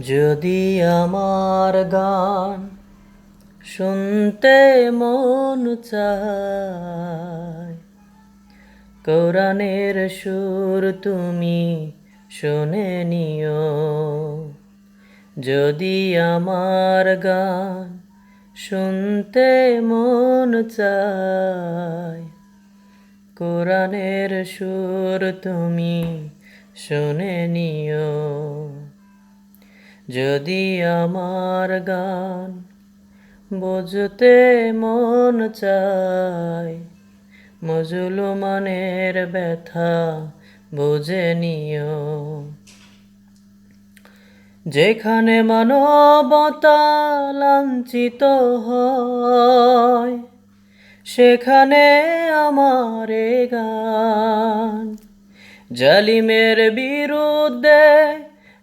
যদি আমার গান শুনতে মন চায়, কোরআনের সুর তুমি শুনে নিও। যদি আমার গান শুনতে মন চায়, কোরআনের সুর তুমি শুনে নিও। যদি আমার গান বুঝতে মন চায় মুসলমানের ব্যথা বুঝে নিও। যেখানে মানবতা লাঞ্ছিত হয়, সেখানে আমার গান। জালিমের বিরুদ্ধে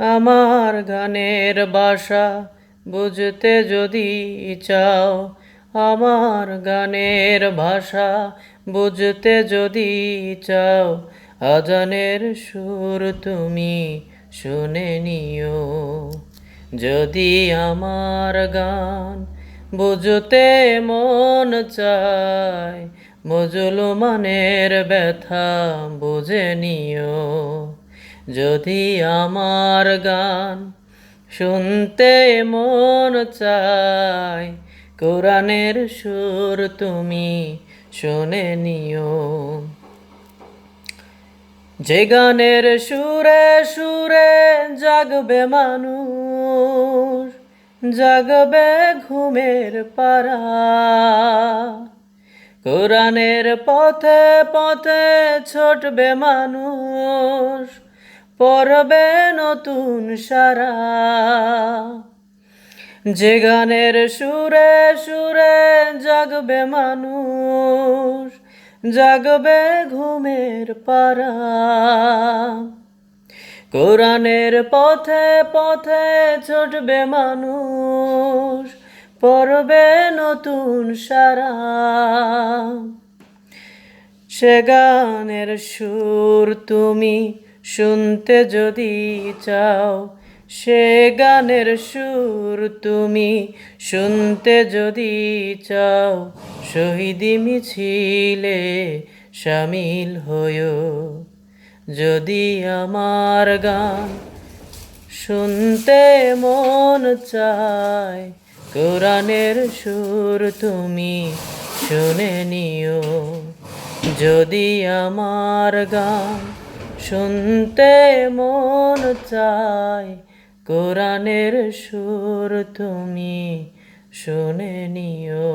আমার গানের বাসা বুঝতে যদি চাও, আমার গানের ভাষা বুঝতে যদি চাও, আজানের সুর তুমি শুনে নিও। যদি আমার গান বুঝতে মন চায় মুসলমানের ব্যথা বুঝে নিও। যদি আমার গান শুনতে মন চায়, কোরআনের সুর তুমি শুনে নিও। যে গানের সুরে সুরে জাগবে মানুষ, জাগবে ঘুমের পারা কোরআনের পথে পথে ছুটবে মানুষ পরবে নতুন সারা। যে গানের সুরে সুরে জাগবে মানুষ, জাগবে ঘুমের পারা। কোরআনের পথে পথে ছুটবে মানুষ পরবে নতুন সারা। সে গানের সুর তুমি শুনতে যদি চাও সে গানের সুর তুমি। শুনতে যদি চাও শহীদি মিছিলে সামিল হয়ো। যদি আমার গান শুনতে মন চায়, কোরআনের সুর তুমি শুনে নিও। যদি আমার গান শুনতে মন চাই। কোরআনের সুর তুমি শুনে নিও।